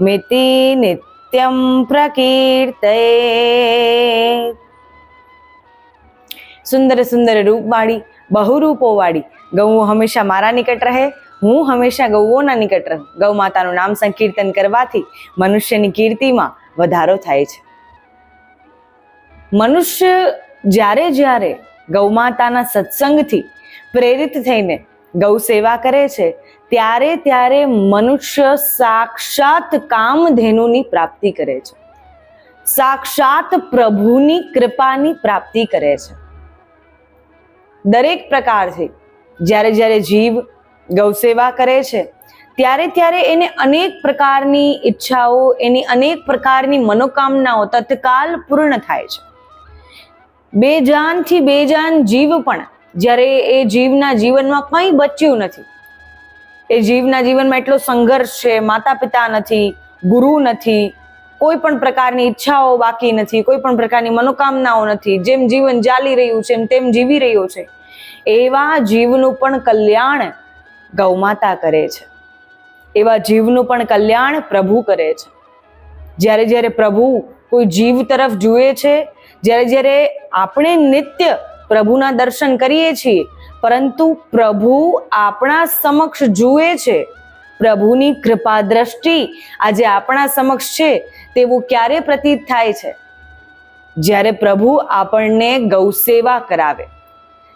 मिति नित्यं प्रकीर्ते સુંદર સુંદર રૂપવાળી બહુરૂપોવાળી ગૌ હંમેશા મારા નિકટ રહે હું હંમેશા ગૌઓના નિકટ રહું ગૌ માતાનું નામ સંકીર્તન કરવાથી મનુષ્યની કીર્તિમાં વધારો થાય છે મનુષ્ય જ્યારે જ્યારે ગૌ માતાના સત્સંગથી પ્રેરિત થઈને ગૌ સેવા કરે છે ત્યારે ત્યારે મનુષ્ય સાક્ષાત કામધેનુની પ્રાપ્તિ કરે છે. સાક્ષાત પ્રભુની કૃપાની પ્રાપ્તિ કરે છે. દરેક પ્રકારથી જ્યારે જ્યારે જીવ ગૌસેવા કરે છે, ત્યારે ત્યારે એને અનેક પ્રકારની ઈચ્છાઓ, એની અનેક પ્રકારની મનોકામનાઓ તત્કાલ પૂર્ણ થાય છે. બેજાનથી બેજાન જીવ પણ જ્યારે એ જીવના જીવનમાં કંઈ બચ્યું નથી એ જીવના જીવનમાં એટલો સંઘર્ષ છે માતા પિતા નથી, ગુરુ નથી, કોઈ પણ પ્રકારની ઈચ્છાઓ બાકી નથી, કોઈ પણ પ્રકારની મનોકામનાઓ નથી, જેમ જીવન ચાલી રહ્યું છે તેમ જીવી રહ્યો છે, એવા જીવનું પણ કલ્યાણ ગૌમાતા કરે છે. એવા જીવનું પણ કલ્યાણ પ્રભુ કરે છે. જ્યારે જ્યારે પ્રભુ કોઈ જીવ તરફ જુએ છે, જ્યારે જ્યારે આપણે નિત્ય પ્રભુના દર્શન કરીએ છીએ પરંતુ પ્રભુ આપણા સમક્ષ જુએ છે. પ્રભુની કૃપા દ્રષ્ટિ આજે આપણા સમક્ષ છે તેવું ક્યારે પ્રતીત થાય છે? જ્યારે પ્રભુ આપણને ગૌ સેવા કરાવે,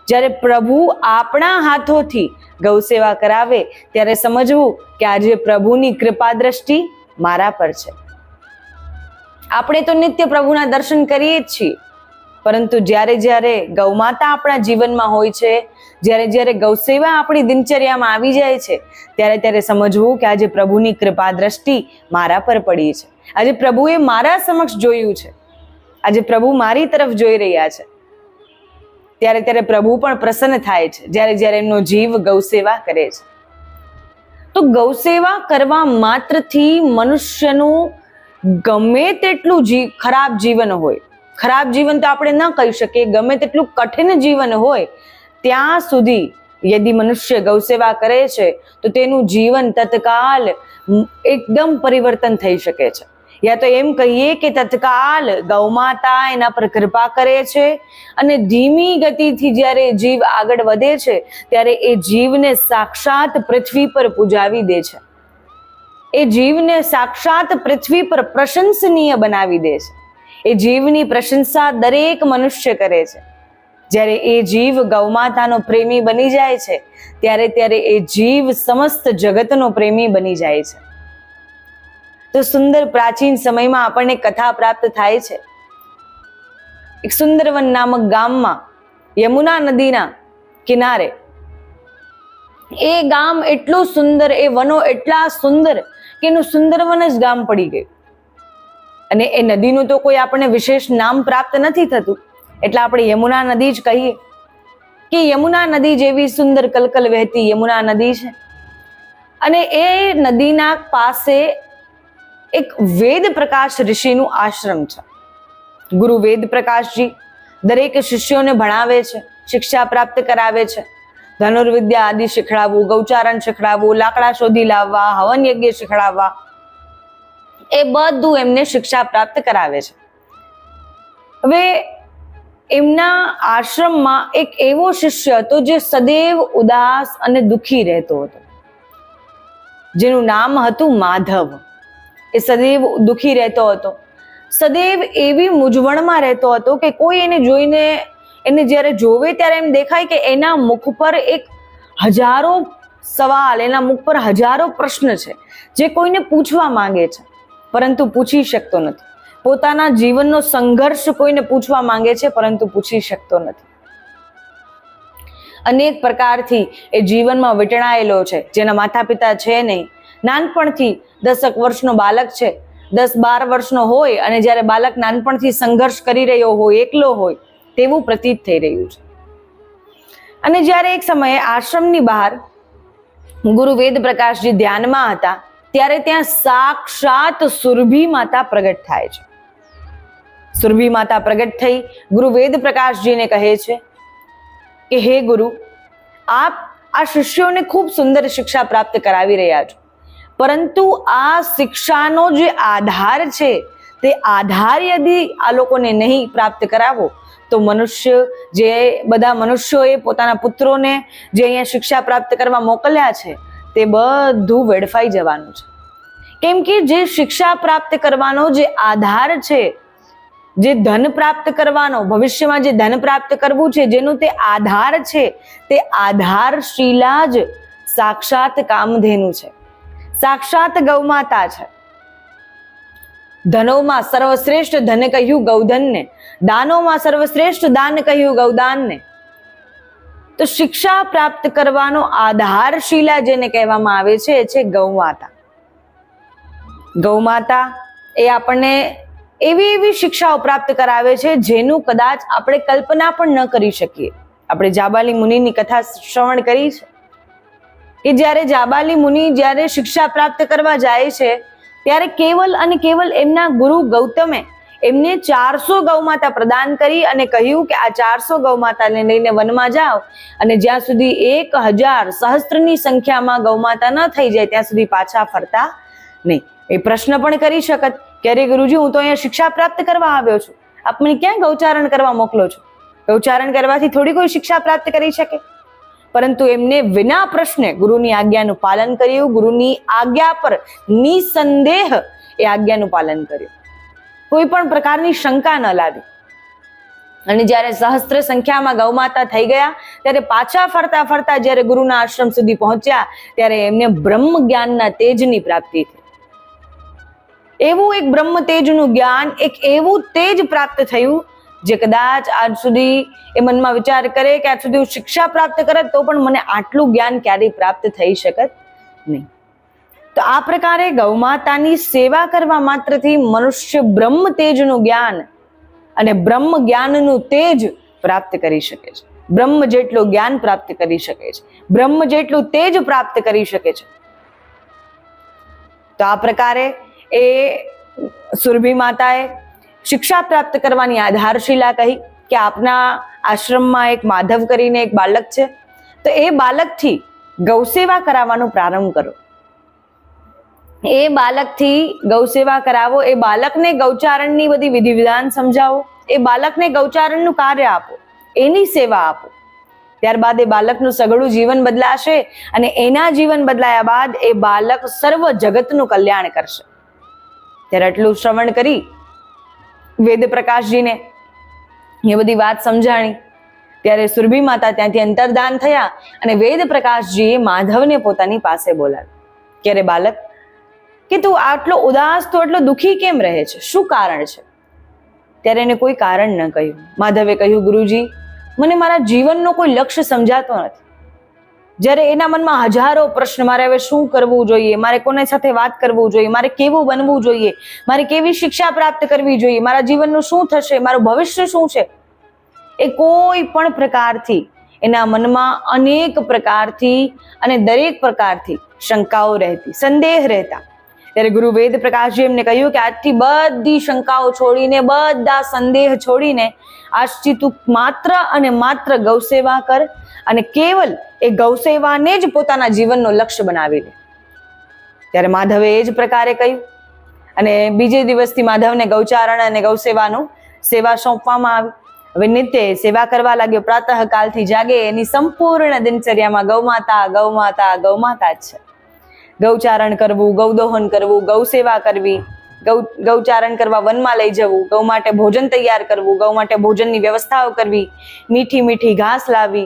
જ્યારે પ્રભુ આપણા હાથોથી ગૌસેવા કરાવે, ત્યારે સમજવું કે આજે પ્રભુની કૃપા દ્રષ્ટિ મારા પર છે. આપણે તો નિત્ય પ્રભુના દર્શન કરીએ જ છીએ, પરંતુ જ્યારે જ્યારે ગૌમાતા આપણા જીવનમાં હોય છે જ્યારે જ્યારે ગૌસેવા આપણી દિનચર્યામાં આવી જાય છે, ત્યારે ત્યારે સમજવું કે આજે પ્રભુની કૃપા દ્રષ્ટિ મારા પર પડી છે. આજે પ્રભુએ મારા સમક્ષ જોયું છે. આજે પ્રભુ મારી તરફ જોઈ રહ્યા છે. ત્યારે ત્યારે પ્રભુ પણ પ્રસન્ન થાય છે, જ્યારે જ્યારે એમનો જીવ ગૌસેવા કરે છે. તો ગૌસેવા કરવા માત્રથી મનુષ્યનું ગમે તેટલું જી, ખરાબ જીવન હોય, ખરાબ જીવન તો આપણે ન કહી શકીએ, ગમે તેટલું કઠિન જીવન હોય ત્યાં સુધી યદિ મનુષ્ય ગૌ સેવા કરે છે, તો તેનું જીવન તત્કાલ એકદમ પરિવર્તન થઈ શકે છે. યા તો એમ કહીએ કે તત્કાલ ગૌમાતા એના પર કૃપા કરે છે અને ધીમી ગતિથી જ્યારે જીવ આગળ વધે છે, ત્યારે એ જીવને સાક્ષાત પૃથ્વી પર પૂજાવી દે છે. એ જીવને સાક્ષાત પૃથ્વી પર પ્રશંસનીય બનાવી દે છે. એ જીવની પ્રશંસા દરેક મનુષ્ય કરે છે. જ્યારે એ જીવ ગૌમાતાનો પ્રેમી બની જાય છે, ત્યારે ત્યારે એ જીવ સમસ્ત જગતનો પ્રેમી બની જાય છે. તો સુંદર પ્રાચીન સમયમાં આપણને કથા પ્રાપ્ત થાય છે. એક સુંદરવન નામક ગામમાં, યમુના નદીના કિનારે, એ ગામ એટલું સુંદર, એ વનો એટલા સુંદર કે એનું સુંદરવન જ ગામ પડી ગયું. અને એ નદીનું તો કોઈ આપણને વિશેષ નામ પ્રાપ્ત નથી થતું. એટલે આપણે યમુના નદી જ કહીએ. કે યમુના નદી જેવી સુંદર કલકલ વહેતી યમુના નદી છે. અને એ નદીના પાસે એક વેદ પ્રકાશ ઋષિનું આશ્રમ છે. ગુરુ વેદ પ્રકાશજી દરેક શિષ્યોને ભણાવે છે, શિક્ષા પ્રાપ્ત કરાવે છે. ધનુર્વિદ્યા આદિ શીખડાવવું, ગૌચારણ શીખડાવવું, લાકડા શોધી લાવવા, હવન યજ્ઞ શીખડાવવા, એ બધું એમને શિક્ષા પ્રાપ્ત કરાવે છે. હવે એમના આશ્રમમાં એક એવો શિષ્ય હતો જે સદૈવ ઉદાસ અને દુખી રહેતો હતો. જેનું નામ હતું માધવ. એ સદૈવ દુખી રહેતો હતો. સદૈવ એવી મૂંઝવણમાં રહેતો હતો કે કોઈ એને જોઈને, એને જ્યારે જોવે ત્યારે એમ દેખાય કે એના મુખ પર એક હજારો સવાલ, એના મુખ પર હજારો પ્રશ્ન છે, જે કોઈને પૂછવા માંગે છે. પરંતુ પૂછી શકતો નથી. પોતાના જીવનનો સંઘર્ષ કોઈને પૂછવા માંગે છે, પરંતુ પૂછી શકતો નથી. અનેક પ્રકારથી એ જીવનમાં વીંટળાયેલો છે, જેના માતા પિતા છે નહીં. નાનપણથી દસક વર્ષનો બાલક છે. દસ બાર વર્ષનો હોય અને જ્યારે બાલક નાનપણથી સંઘર્ષ કરી રહ્યો હોય, એકલો હોય, તેવું પ્રતીત થઈ રહ્યું છે. અને જ્યારે એક સમયે આશ્રમની બહાર ગુરુ વેદ પ્રકાશજી ધ્યાનમાં હતા, ત્યારે ત્યાં સાક્ષાત સુરભી માતા પ્રગટ થાય છે. સુરભી માતા પ્રગટ થઈ ગુરુ વેદ પ્રકાશજીને કહે છે કે, હે ગુરુ, આપ આ શિષ્યોને ખૂબ સુંદર શિક્ષા પ્રાપ્ત કરાવી રહ્યા છો. પરંતુ આ શિક્ષાનો જે આધાર છે, તે આધાર યદી આ લોકોને નહીં પ્રાપ્ત કરાવો, તો મનુષ્ય જે બધા મનુષ્યોએ પોતાના પુત્રોને જે અહીંયા શિક્ષા પ્રાપ્ત કરવા મોકલ્યા છે, તે બધું વેડફાઈ જવાનું છે. કેમ કે જે શિક્ષા પ્રાપ્ત કરવાનો જે આધાર છે જે ધન પ્રાપ્ત કરવાનો, ભવિષ્યમાં જે ધન પ્રાપ્ત કરવું છે, જેનું તે આધાર છે, તે આધાર શીલા જ સાક્ષાત કામધેનુ છે. સાક્ષાત ગૌમાતા છે. ધનોમાં સર્વશ્રેષ્ઠ ધન કહ્યું ગૌધનને, દાનોમાં સર્વશ્રેષ્ઠ દાન કહ્યું ગૌદાનને. તો શિક્ષા પ્રાપ્ત કરવાનો આધાર શીલા જેને કહેવામાં આવે છે, એ છે ગૌમાતા. ગૌમાતા એ આપણને એવી એવી શિક્ષાઓ પ્રાપ્ત કરાવે છે જેનું કદાચ આપણે કલ્પના પણ ન કરી શકીએ. આપણે જાબાલી મુનિની કથા શ્રવણ કરી છે કે જ્યારે જાબાલી મુનિ જ્યારે શિક્ષા પ્રાપ્ત કરવા જાય છે, ત્યારે કેવલ અને કેવલ એમના ગુરુ ગૌતમે એમને ચારસો ગૌમાતા પ્રદાન કરી અને કહ્યું કે આ ચારસો ગૌમાતાને લઈને વનમાં જાઓ અને જ્યાં સુધી એક હજાર સહસ્ત્રની સંખ્યામાં ગૌમાતા ન થઈ જાય, ત્યાં સુધી પાછા ફરતા નહીં. એ પ્રશ્ન પણ કરી શકત. કે અરે ગુરુજી, હું તો અહીંયા શિક્ષા પ્રાપ્ત કરવા આવ્યો છું. આપ મને ક્યાં ગૌચારણ કરવા મોકલો છો? ગૌચારણ કરવાથી થોડી કોઈ શિક્ષા પ્રાપ્ત કરી શકે? પરંતુ એમને વિના પ્રશ્ને ગુરુની આજ્ઞાનું પાલન કર્યું. ગુરુની આજ્ઞા પર નિસંદેહ એ આજ્ઞાનું પાલન કર્યું. કોઈ પણ પ્રકારની શંકા ન લાવી. અને જ્યારે સહસ્ત્ર સંખ્યામાં ગૌમાતા થઈ ગયા, ત્યારે પાછા ફરતા ફરતા જ્યારે ગુરુના આશ્રમ સુધી પહોંચ્યા, ત્યારે એમને બ્રહ્મ જ્ઞાનના તેજની પ્રાપ્તિ થઈ. એવું એક બ્રહ્મ તેજનું જ્ઞાન, એક એવું તેજ પ્રાપ્ત થયું, જે કદાચ આજ સુધી એ મનમાં વિચાર કરે કે આજ સુધી હું શિક્ષા પ્રાપ્ત કરત, તો પણ મને આટલું જ્ઞાન ક્યારેય પ્રાપ્ત થઈ શકત નહીં. તો આ પ્રકારે ગૌમાતાની સેવા કરવા માત્રથી મનુષ્ય બ્રહ્મ તેજનું જ્ઞાન અને બ્રહ્મ જ્ઞાનનું તેજ પ્રાપ્ત કરી શકે છે. બ્રહ્મ જેટલું જ્ઞાન પ્રાપ્ત કરી શકે છે. બ્રહ્મ જેટલું તેજ પ્રાપ્ત કરી શકે છે. તો આ પ્રકારે એ સુરભી માતાએ શિક્ષા પ્રાપ્ત કરવાની આધારશિલા કહી કે આપના આશ્રમમાં એક માધવ કરીને એક બાળક છે. તો એ બાળકથી ગૌસેવા કરાવવાનો પ્રારંભ કરો. એ બાળકથી ગૌસેવા કરાવો, એ બાળકને ગૌચારણની બધી વિધિ વિધાન સમજાવો, એ બાળકને ગૌચારણનું કાર્ય આપો, એની સેવા આપો. ત્યારબાદ એ બાળકનું સઘળું જીવન બદલાશે અને એના જીવન બદલાયા બાદ એ બાળક સર્વ જગતનું કલ્યાણ કરશે. ત્યારે આટલું શ્રવણ કરી વેદ પ્રકાશજીને એ બધી વાત સમજાણી. ત્યારે સુરભી માતા ત્યાંથી અંતરદાન થયા અને વેદ પ્રકાશજીએ માધવને પોતાની પાસે બોલાવ્યો. ક્યારે બાલક? કે તું આટલો ઉદાસ, તો આટલો દુઃખી કેમ રહે છે? શું કારણ છે? ત્યારે એને કોઈ કારણ ન કહ્યું. માધવે કહ્યું, ગુરુજી, મને મારા જીવનનો કોઈ લક્ષ્ય સમજાતો નથી. જ્યારે એના મનમાં હજારો પ્રશ્ન, મારે હવે શું કરવું જોઈએ? મારે કોને સાથે વાત કરવું જોઈએ? મારે કેવું બનવું જોઈએ? મારે કેવી શિક્ષા પ્રાપ્ત કરવી જોઈએ? મારા જીવનનું શું થશે? મારું ભવિષ્ય શું છે? એ કોઈ પણ પ્રકારથી એના મનમાં અનેક પ્રકારથી અને દરેક પ્રકારથી શંકાઓ રહેતી, સંદેહ રહેતા. ત્યારે ગુરુ વેદ પ્રકાશજી એમને કહ્યું કે આજથી બધી શંકાઓ છોડીને, બધા સંદેહ છોડીને, આજથી તું માત્ર અને માત્ર ગૌસેવા કર. અને કેવલ એ ગૌસેવાને જ પોતાના જીવનનો લક્ષ્ય બનાવી લે. ત્યારે માધવે એ જ પ્રકારે કહ્યું. અને બીજે દિવસથી માધવને ગૌચારણ અને ગૌસેવાનું સેવા સોંપવામાં આવી. હવે નિત્ય સેવા કરવા લાગ્યો. પ્રાતઃ કાલથી જાગે એની સંપૂર્ણ દિનચર્યામાં ગૌમાતા ગૌમાતા ગૌમાતા જ છે. ગૌચારણ કરવું, ગૌદોહન કરવું ગૌ સેવા કરવી, ગૌ, ગૌચારણ કરવા વનમાં લઈ જવું, ગૌ માટે ભોજન તૈયાર કરવું, ગૌ માટે ભોજનની વ્યવસ્થાઓ કરવી, મીઠી મીઠી ઘાસ લાવવી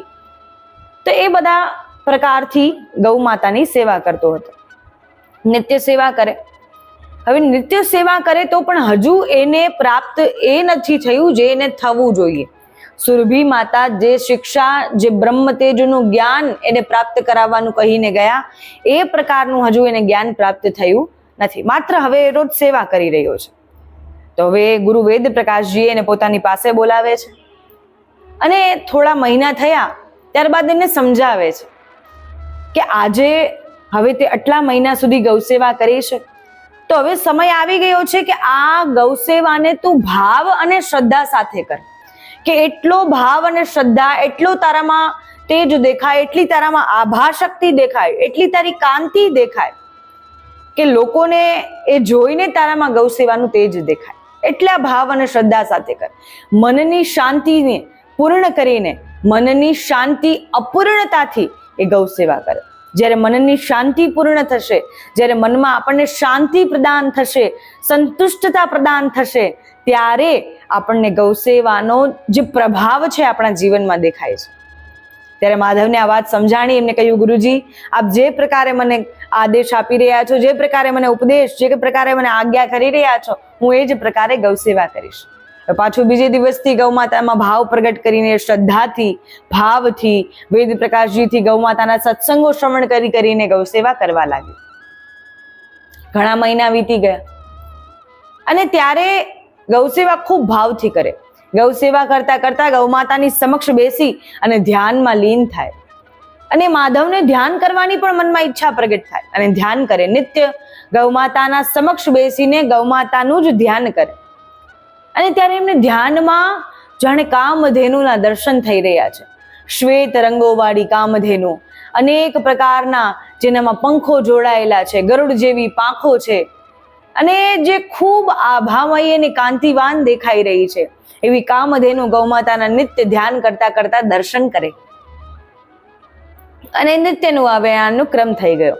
તો એ બધા પ્રકારથી ગૌ માતાની સેવા કરતો હતો. નિત્ય સેવા કરે. હવે નિત્ય સેવા કરે તો પણ હજુ એને પ્રાપ્ત એ નથી થયું જે એને થવું જોઈએ. સુરભી માતા જે શિક્ષા, જે બ્રહ્મ તેજનું જ્ઞાન એને પ્રાપ્ત કરાવવાનું કહીને ગયા, એ પ્રકારનું હજુ એને જ્ઞાન પ્રાપ્ત થયું નથી. માત્ર હવે એ રોજ સેવા કરી રહ્યો છે. તો હવે ગુરુ વેદ પ્રકાશજી એને પોતાની પાસે બોલાવે છે. અને થોડા મહિના થયા ત્યારબાદ એને સમજાવે છે કે આજે હવે તે આટલા મહિના સુધી ગૌસેવા કરી છે. તો હવે સમય આવી ગયો છે કે આ ગૌસેવાને તું ભાવ અને શ્રદ્ધા સાથે કર. કે એટલો ભાવ અને શ્રદ્ધા, એટલો તારામાં તેજ દેખાય, એટલી તારામાં આભા શક્તિ દેખાય, એટલી તારી કાંતિ દેખાય કે લોકોને એ જોઈને તારામાં ગૌસેવાનું તેજ દેખાય. એટલા ભાવ અને શ્રદ્ધા સાથે કર. મનની શાંતિને પૂર્ણ કરીને મનની શાંતિ અપૂર્ણતાથી એ ગૌ સેવા કરે. જ્યારે મનની શાંતિ પૂર્ણ થશે, જ્યારે મનમાં આપણને શાંતિ પ્રદાન થશે, સંતુષ્ટતા પ્રદાન થશે, ત્યારે આપણને ગૌસેવાનો જે પ્રભાવ છે આપણા જીવનમાં દેખાય છે. ત્યારે માધવને આ વાત સમજાણી એમને કહ્યું, ગુરુજી, આપ જે પ્રકારે મને આદેશ આપી રહ્યા છો, જે પ્રકારે મને ઉપદેશ, જે પ્રકારે મને આજ્ઞા કરી રહ્યા છો, હું એ જ પ્રકારે ગૌસેવા કરીશ. પાછું બીજે દિવસથી ગૌમાતામાં ભાવ પ્રગટ કરીને શ્રદ્ધાથી, ભાવથી, વેદ પ્રકાશજીથી ગૌમાતાના સત્સંગો શ્રવણ કરી કરીને ગૌસેવા કરવા લાગી ઘણા મહિના વીતી ગયા. અને ત્યારે ગૌસેવા ખૂબ ભાવથી કરે. ગૌસેવા કરતા કરતા ગૌમાતાની સમક્ષ બેસી અને ધ્યાનમાં લીન થાય. અને માધવને ધ્યાન કરવાની પણ મનમાં ઈચ્છા પ્રગટ થાય. અને ધ્યાન કરે. નિત્ય ગૌમાતાના સમક્ષ બેસીને ગૌમાતાનું જ ધ્યાન કરે. અને ત્યારે એમને ધ્યાનમાં જાણે કામધેનુના દર્શન થઈ રહ્યા છે. શ્વેત રંગોવાળી કામધેનુ, અનેક પ્રકારના જેનામાં પંખો જોડાયેલા છે, ગરુડ જેવી પાંખો છે, અને જે ખૂબ આભામય અને કાંતિવાન દેખાઈ રહી છે. એવી કામધેનુ ગૌમાતાના નિત્ય ધ્યાન કરતા કરતા દર્શન કરે. અને નિત્યનું આ વ્યાયામનો ક્રમ થઈ ગયો.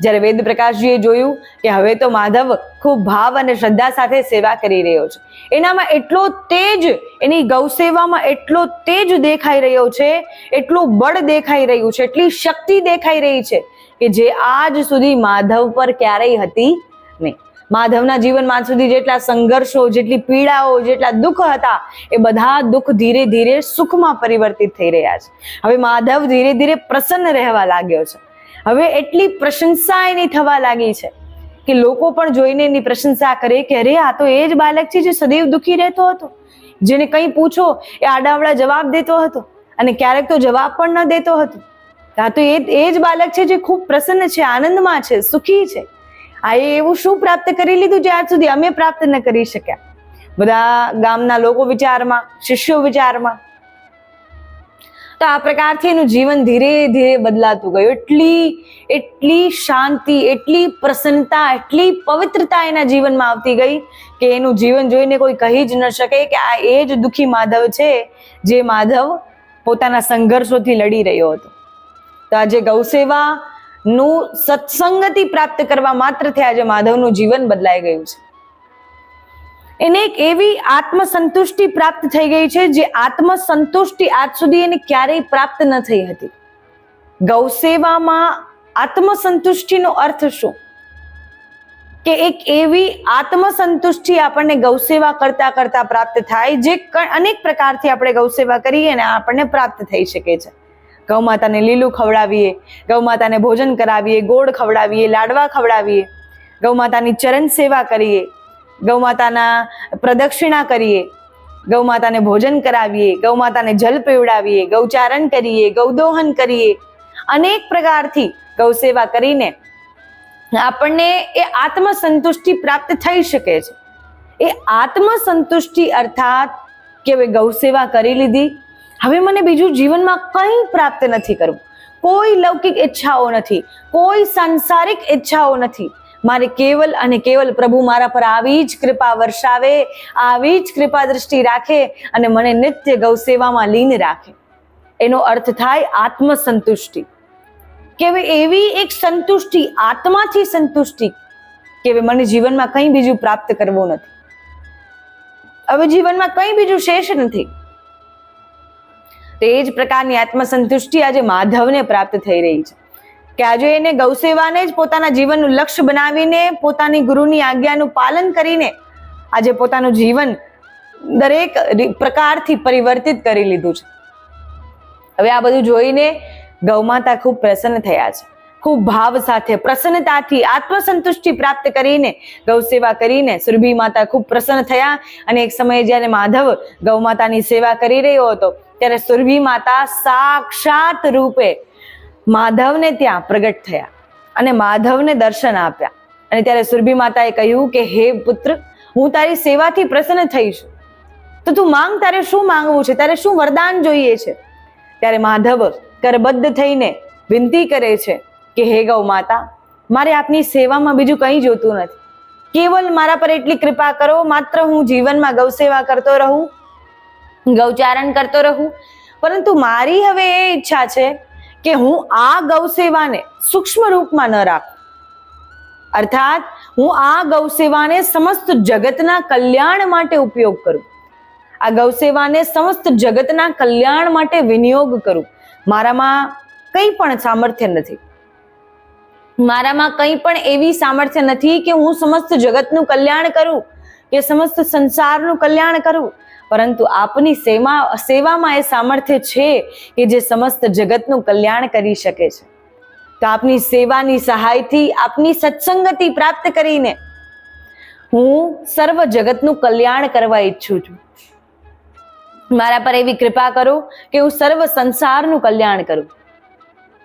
જ્યારે વેદ પ્રકાશજીએ જોયું કે હવે તો માધવ ખૂબ ભાવ અને શ્રદ્ધા સાથે સેવા કરી રહ્યો છે. એનામાં એટલો તેજ, એની ગૌસેવામાં એટલો તેજ દેખાઈ રહ્યો છે, એટલું બળ દેખાઈ રહ્યું છે, એટલી શક્તિ દેખાઈ રહી છે કે જે આજ સુધી માધવ પર ક્યારેય હતી નહીં. માધવના જીવનમાં સુધી જેટલા સંઘર્ષો, જેટલી પીડાઓ, જેટલા દુઃખ હતા, એ બધા દુઃખ ધીરે ધીરે સુખમાં પરિવર્તિત થઈ રહ્યા છે. હવે માધવ ધીરે ધીરે પ્રસન્ન રહેવા લાગ્યો છે. હવે એટલી પ્રશંસા એની થવા લાગી છે કે લોકો પણ જોઈને એની પ્રશંસા કરે કે અરે, આ તો એ જ બાલક છે જે સદૈવ દુઃખી રહેતો હતો, જેને કંઈ પૂછો એ આડાવડા જવાબ દેતો હતો અને ક્યારેક તો જવાબ પણ ન દેતો હતો. આ તો એ એ જ બાલક છે જે ખૂબ પ્રસન્ન છે, આનંદમાં છે, સુખી છે. આ એ એવું શું પ્રાપ્ત કરી લીધું જે સુધી અમે પ્રાપ્ત ન કરી શક્યા? બધા ગામના લોકો વિચારમાં, શિષ્યો વિચારમાં તો આ પ્રકારથી એનું જીવન ધીરે ધીરે બદલાતું ગયું. એટલી એટલી શાંતિ, એટલી પ્રસન્નતા, એટલી પવિત્રતા એના જીવનમાં આવતી ગઈ કે એનું જીવન જોઈને કોઈ કહી જ ન શકે કે આ એ જ દુઃખી માધવ છે જે માધવ પોતાના સંઘર્ષોથી લડી રહ્યો હતો. તો આજે ગૌસેવા નું સત્સંગતિ પ્રાપ્ત કરવા માત્રથી આજે માધવનું જીવન બદલાઈ ગયું છે. એને એક એવી આત્મસંતુષ્ટિ પ્રાપ્ત થઈ ગઈ છે જે આત્મસંતુષ્ટિ આજ સુધી એને ક્યારેય પ્રાપ્ત ન થઈ હતી. ગૌસેવામાં આત્મસંતુષ્ટિનો અર્થ શું? કે એક એવી આત્મસંતુષ્ટિ આપણને ગૌસેવા કરતા કરતા પ્રાપ્ત થાય, જે અનેક પ્રકારથી આપણે ગૌસેવા કરીએ અને આપણને પ્રાપ્ત થઈ શકે છે. ગૌ માતાને લીલું ખવડાવીએ ગૌ માતાને ભોજન કરાવીએ, ગોળ ખવડાવીએ, લાડવા ખવડાવીએ ગૌ માતાની ચરણ સેવા કરીએ ગૌ માતાના પ્રદક્ષિણા કરીએ, ગૌમાતાને ભોજન કરાવીએ, ગૌમાતાને જલ પીવડાવીએ, ગૌચારણ કરીએ, ગૌદોહન કરીએ, અનેક પ્રકારથી ગૌ સેવા કરીને આપણને એ આત્મસંતુષ્ટિ પ્રાપ્ત થઈ શકે છે. એ આત્મસંતુષ્ટિ અર્થાત કે હવે ગૌ સેવા કરી લીધી, હવે મને બીજું જીવનમાં કંઈ પ્રાપ્ત નથી કરવું. કોઈ લૌકિક ઈચ્છાઓ નથી, કોઈ સાંસારિક ઈચ્છાઓ નથી. મારે કેવલ અને કેવલ પ્રભુ મારા પર આવી જ કૃપા વર્ષાવે આવી જ કૃપા દ્રષ્ટિ રાખે અને મને નિત્ય ગૌ સેવામાં લીન રાખે. એનો અર્થ થાય આત્મસંતુષ્ટિ. કે એવી એક સંતુષ્ટિ, આત્માથી સંતુષ્ટિ કે મને જીવનમાં કંઈ બીજું પ્રાપ્ત કરવું નથી. હવે જીવનમાં કંઈ બીજું શેષ નથી. તે જ પ્રકારની આત્મસંતુષ્ટિ આજે માધવને પ્રાપ્ત થઈ રહી છે. કે આજે એને ગૌસેવાને જ પોતાના જીવનનું લક્ષ્ય બનાવીને પોતાની ગુરુની આજ્ઞાનું પાલન કરીને આજે પોતાનું જીવન દરેક પ્રકારથી પરિવર્તિત કરી લીધું છે. હવે આ બધું જોઈને ગૌમાતા ખૂબ પ્રસન્ન થયા છે. ખૂબ ભાવ સાથે, પ્રસન્નતાથી, આત્મસંતુષ્ટિ પ્રાપ્ત કરીને ગૌ સેવા કરીને સુરભી માતા ખૂબ પ્રસન્ન થયા અને એક સમયે જ્યારે માધવ ગૌ માતાની સેવા કરી રહ્યો હતો, ત્યારે સુરભી માતા સાક્ષાત રૂપે માધવને ત્યાં પ્રગટ થયા અને માધવને દર્શન આપ્યા. અને ત્યારે સુરભી માતાએ કહ્યું કે, હે પુત્ર, હું તારી સેવાથી પ્રસન્ન થઈ તો તું માંગ, તારે શું માંગવું છે? તારે શું વરદાન જોઈએ છે? ત્યારે માધવ કરબદ્ધ થઈને વિનંતી કરે છે કે, હે ગૌ માતા, મારે આપની સેવામાં બીજું કંઈ જોતું નથી. કેવલ મારા પર એટલી કૃપા કરો, માત્ર હું જીવનમાં ગૌ સેવા કરતો રહું, ગૌચારણ કરતો રહું. પરંતુ મારી હવે એ ઈચ્છા છે કે હું આ ગૌસેવાને સૂક્ષ્મ રૂપમાં ન રાખું. અર્થાત, હું આ ગૌસેવાને સમસ્ત જગતના કલ્યાણ માટે ઉપયોગ કરું. આ ગૌસેવાને સમસ્ત જગતના કલ્યાણ માટે વિનિયોગ કરું. મારામાં કંઈ પણ સામર્થ્ય નથી. મારામાં કંઈ પણ એવી સામર્થ્ય નથી કે હું સમસ્ત જગતનું કલ્યાણ કરું, કે સમસ્ત સંસારનું કલ્યાણ કરું પરંતુ આપની સેવા સેવામાં એ સામર્થ્ય છે કે જે સમસ્ત જગતનું કલ્યાણ કરી શકે છે. તો આપની સેવાની સહાયથી, આપની સત્સંગતિ પ્રાપ્ત કરીને હું સર્વ જગતનું કલ્યાણ કરવા ઈચ્છું છું. મારા પર એવી કૃપા કરો કે હું સર્વ સંસારનું કલ્યાણ કરું.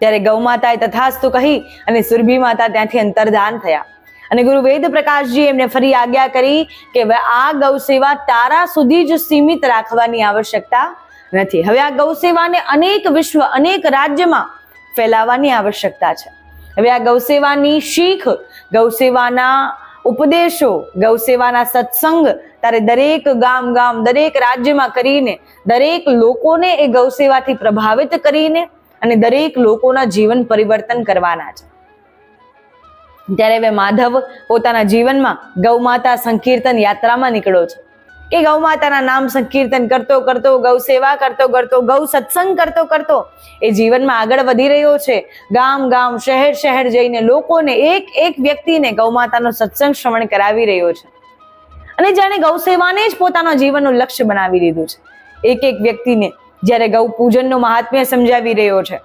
ત્યારે ગૌમાતાએ તથાસ્તુ કહી અને સુરભી માતા ત્યાંથી અંતર્ધાન થયા. અને ગુરુ વેદ પ્રકાશજી એમને ફરી આજ્ઞા કરી કે આ ગૌ સેવા તારા સુધી જ સીમિત રાખવાની આવશ્યકતા નથી. હવે આ ગૌ સેવાને અનેક વિશ્વ, અનેક રાજ્યમાં ફેલાવવાની આવશ્યકતા છે. હવે આ ગૌ સેવાની શીખ ગૌ સેવાના ઉપદેશો ગૌ સેવાના સત્સંગ તારે દરેક ગામ ગામ, દરેક રાજ્યમાં કરીને, દરેક લોકોને એ ગૌ સેવાથી પ્રભાવિત કરીને અને દરેક લોકોના જીવન પરિવર્તન કરવાના છે. ત્યારે હવે માધવ પોતાના જીવનમાં ગૌ માતા સંકીર્તન યાત્રામાં નીકળ્યો છે. કે ગૌ માતાના નામ સંકીર્તન કરતો કરતો, ગૌ સેવા કરતો કરતો, ગૌ સત્સંગ કરતો કરતો એ જીવનમાં આગળ વધી રહ્યો છે. ગામ ગામ, શહેર શહેર જઈને લોકોને એક એક વ્યક્તિને ગૌ માતાનો સત્સંગ શ્રવણ કરાવી રહ્યો છે. અને જાણે ગૌ સેવાને જ પોતાના જીવનનું લક્ષ્ય બનાવી લીધું છે. એક એક વ્યક્તિને જ્યારે ગૌ પૂજનનું મહાત્મ્ય સમજાવી રહ્યો છે.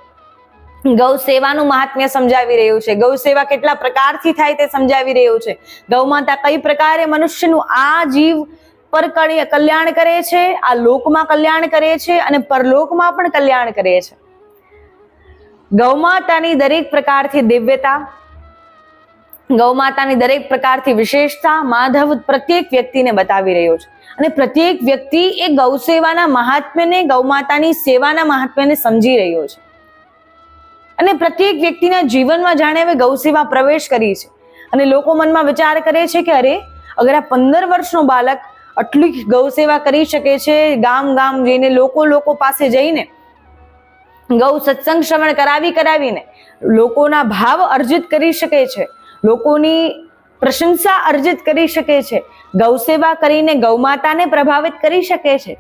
ગૌ સેવાનું મહાત્મ્ય સમજાવી રહ્યું છે. ગૌ સેવા કેટલા પ્રકારથી થાય તે સમજાવી રહ્યું છે. ગૌ માતા કઈ પ્રકારે મનુષ્યનું આ જીવ પર કલ્યાણ કરે છે? આ લોકમાં કલ્યાણ કરે છે અને પરલોકમાં પણ કલ્યાણ કરે છે. ગૌ માતાની દરેક પ્રકારથી દિવ્યતા, ગૌ માતાની દરેક પ્રકારથી વિશેષતા માધવ પ્રત્યેક વ્યક્તિને બતાવી રહ્યો છે. અને પ્રત્યેક વ્યક્તિ એ ગૌ સેવાના મહાત્મ્યને, ગૌ માતાની સેવાના મહાત્મ્યને સમજી રહ્યો છે. અને પ્રત્યેક વ્યક્તિના જીવનમાં જાણે હવે ગૌસેવા પ્રવેશ કરી છે. અને લોકો મનમાં વિચાર કરે છે કે અરે, અગર આ પંદર વર્ષનો બાલક આટલી ગૌ સેવા કરી શકે છે, ગામ ગામ જઈને, લોકો લોકો પાસે જઈને, ગૌ સત્સંગ શ્રવણ કરાવી કરાવીને, લોકોના ભાવ અર્જિત કરી શકે છે, લોકોની પ્રશંસા અર્જિત કરી શકે છે, ગૌસેવા કરીને ગૌ માતાને પ્રભાવિત કરી શકે છે,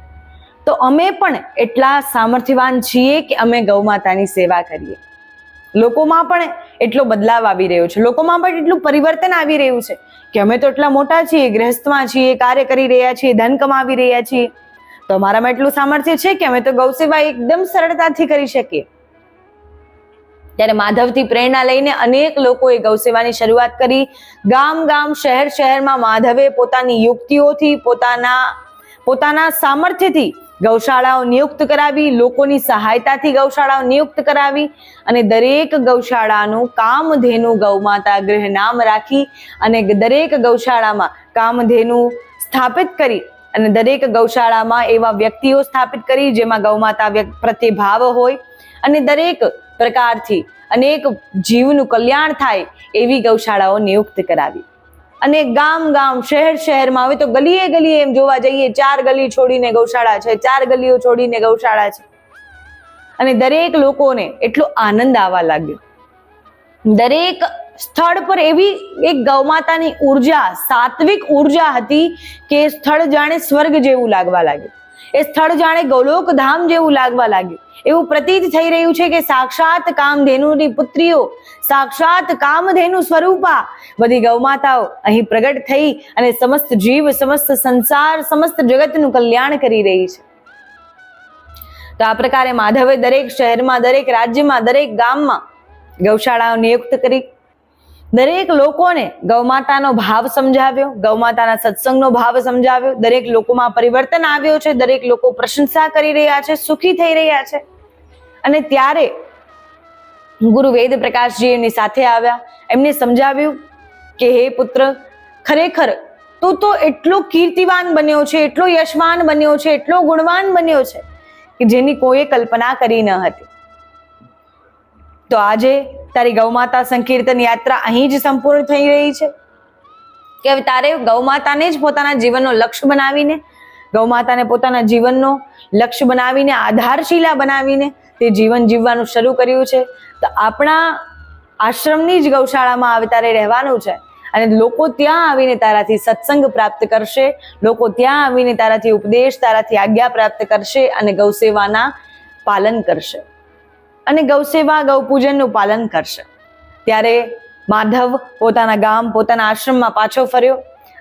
તો અમે પણ એટલા સામર્થ્યવાન છીએ કે અમે ગૌ માતાની સેવા કરીએ. લોકોમાં પણ એટલો બદલાવ આવી રહ્યો છે. લોકોમાં પણ એટલું પરિવર્તન આવી રહ્યું છે કે અમે તો એટલા મોટા છીએ, ગ્રહસ્થમાં છીએ, કાર્ય કરી રહ્યા છીએ, ધન કમાવી રહ્યા છીએ. તો અમારામાં એટલું સામર્થ્ય છે કે અમે તો ગૌસેવા એકદમ સરળતાથી કરી શકીએ. ત્યારે માધવથી પ્રેરણા લઈને અનેક લોકોએ ગૌસેવાની શરૂઆત કરી. ગામ ગામ, શહેર શહેરમાં માધવે પોતાની યુક્તિઓથી, પોતાના પોતાના સામર્થ્યથી ગૌશાળાઓ નિયુક્ત કરાવી, લોકોની સહાયતાથી ગૌશાળાઓ નિયુક્ત કરાવી અને દરેક ગૌશાળાનું કામધેનુ ગૌમાતા ગૃહ નામ રાખી અને દરેક ગૌશાળામાં કામધેનુ સ્થાપિત કરી અને દરેક ગૌશાળામાં એવા વ્યક્તિઓ સ્થાપિત કરી જેમાં ગૌમાતા પ્રત્યે ભાવ હોય અને દરેક પ્રકારથી અનેક જીવનું કલ્યાણ થાય એવી ગૌશાળાઓ નિયુક્ત કરાવી. અને ગામ ગામ, શહેર શહેરમાં, હવે તો ગલીએ ગલીએ એમ જોવા જઈએ, ચાર ગલી છોડીને ગૌશાળા છે, ચાર ગલીઓ છોડીને ગૌશાળા છે. અને દરેક લોકોને એટલો આનંદ આવવા લાગ્યો. દરેક સ્થળ પર એવી એક ગૌમાતાની ઊર્જા, સાત્વિક ઊર્જા હતી કે સ્થળ જાણે સ્વર્ગ જેવું લાગવા લાગ્યું. એ સ્થળ જાણે ગૌલોક ધામ જેવું લાગવા લાગ્યું. એવું પ્રતીત થઈ રહ્યું છે કે સાક્ષાત કામધેનુની પુત્રીઓ સાક્ષાત કામધેનુ સ્વરૂપા. બધી ગૌમાતાઓ અહીં પ્રગટ થઈ અને સમસ્ત જીવ, સમસ્ત સંસાર, સમસ્ત જગતનું કલ્યાણ કરી રહી છે. તો આ પ્રકારે માધવે દરેક શહેરમાં, દરેક રાજ્યમાં, દરેક ગામમાં ગૌશાળાઓ નિયુક્ત કરી. દરેક લોકોને ગૌમાતાનો ભાવ સમજાવ્યો ગૌમાતાના સત્સંગનો ભાવ સમજાવ્યો. દરેક લોકોમાં પરિવર્તન આવ્યો છે, દરેક લોકો પ્રશંસા કરી રહ્યા છે, સુખી થઈ રહ્યા છે. અને ત્યારે ગુરુ વેદ પ્રકાશજી એમની સાથે આવ્યા. એમને સમજાવ્યું કે, હે પુત્ર, ખરેખર તું તો એટલો કીર્તિવાન બન્યો છે, એટલો યશવાન બન્યો છે, એટલો ગુણવાન બન્યો છે કે જેની કોઈએ કલ્પના કરી ન હતી. તો આજે તારી ગૌમાતા સંકીર્તન યાત્રા અહીં જ સંપૂર્ણ થઈ રહી છે. કે હવે તારે ગૌમાતાને જ પોતાના જીવનનો લક્ષ્ય બનાવીને, ગૌમાતાને પોતાના જીવનનો લક્ષ્ય બનાવીને, આધારશીલા બનાવીને તે જીવન જીવવાનું શરૂ કર્યું છે. તો આપણા આશ્રમની જ ગૌશાળામાં આવે તારે રહેવાનું છે. અને લોકો ત્યાં આવીને તારાથી સત્સંગ પ્રાપ્ત કરશે. લોકો ત્યાં આવીને તારાથી ઉપદેશ, તારાથી આજ્ઞા પ્રાપ્ત કરશે અને ગૌસેવાના પાલન કરશે. અને ગૌસેવા, ગૌપૂજનનું પાલન કરશે. ત્યારે માધવ પોતાના ગામ, પોતાના આશ્રમમાં પાછો ફર્યો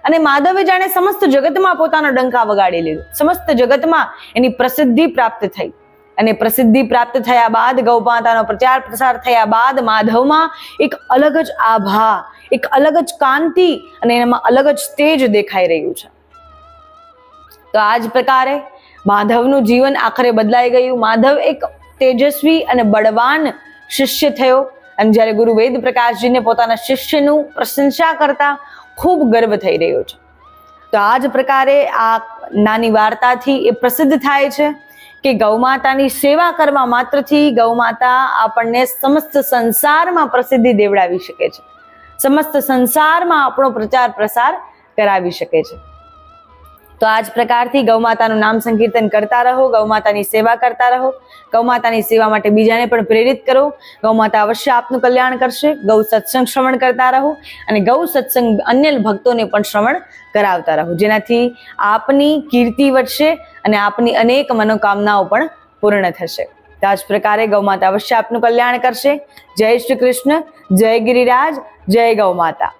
અને માધવે જાણે સમસ્ત જગતમાં પોતાનો ડંકા વગાડી લીધો. સમસ્ત જગતમાં એની પ્રસિદ્ધિ પ્રાપ્ત થઈ. અને પ્રસિદ્ધિ પ્રાપ્ત થયા બાદ ગૌમાતાનો પ્રચાર પ્રસાર થયા બાદ માધવમાં એક અલગ જ આભા, એક અલગ જ કાંતિ અને એનામાં અલગ જ તેજ દેખાઈ રહ્યું છે. તો આ જ પ્રકારે માધવનું જીવન આખરે બદલાઈ ગયું. માધવ એક તેજસ્વી અને બળવાન શિષ્ય થયો અને જ્યારે ગુરુ વેદ પ્રકાશજીને પોતાના શિષ્યનું પ્રશંસા કરતા ખૂબ ગર્વ થઈ રહ્યો છે. તો આ જ પ્રકારે આ નાની વાર્તાથી એ પ્રસિદ્ધ થાય છે. કે ગૌમાતાની સેવા કરવા માત્રથી ગૌમાતા આપણને સમસ્ત સંસારમાં પ્રસિદ્ધિ દેવડાવી શકે છે. સમસ્ત સંસારમાં આપણો પ્રચાર પ્રસાર કરાવી શકે છે. તો આ જ પ્રકારથી ગૌમાતાનું નામ સંકીર્તન કરતા રહો ગૌમાતાની સેવા કરતા રહો ગૌમાતાની સેવા માટે બીજાને પણ પ્રેરિત કરો ગૌમાતા અવશ્ય આપનું કલ્યાણ કરશે, ગૌ સત્સંગ શ્રવણ કરતા રહો અને ગૌ સત્સંગ અન્ય ભક્તોને પણ શ્રવણ કરાવતા રહો. જેનાથી આપની કીર્તિ વધશે અને આપની અનેક મનોકામનાઓ પણ પૂર્ણ થશે. તો જ પ્રકારે ગૌમાતા અવશ્ય આપનું કલ્યાણ કરશે. જય શ્રી કૃષ્ણ, જય ગિરિરાજ, જય ગૌ માતા.